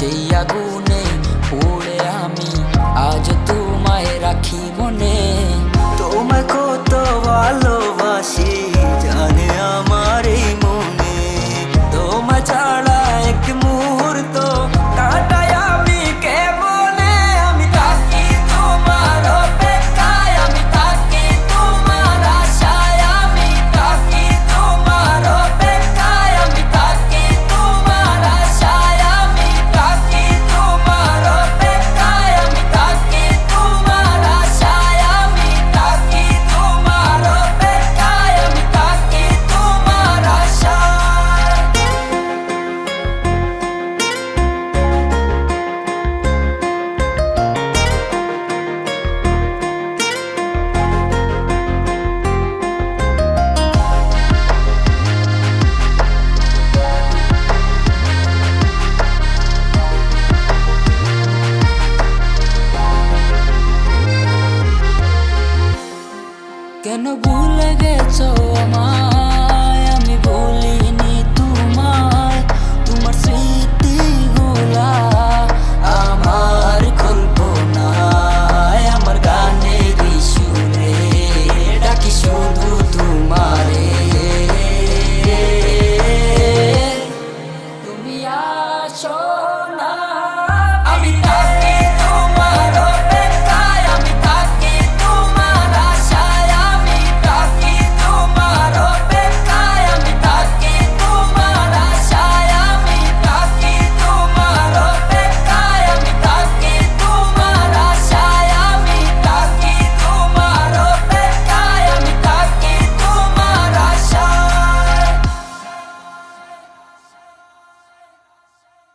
সেই আগুন কেন ভুলে গেছো আমার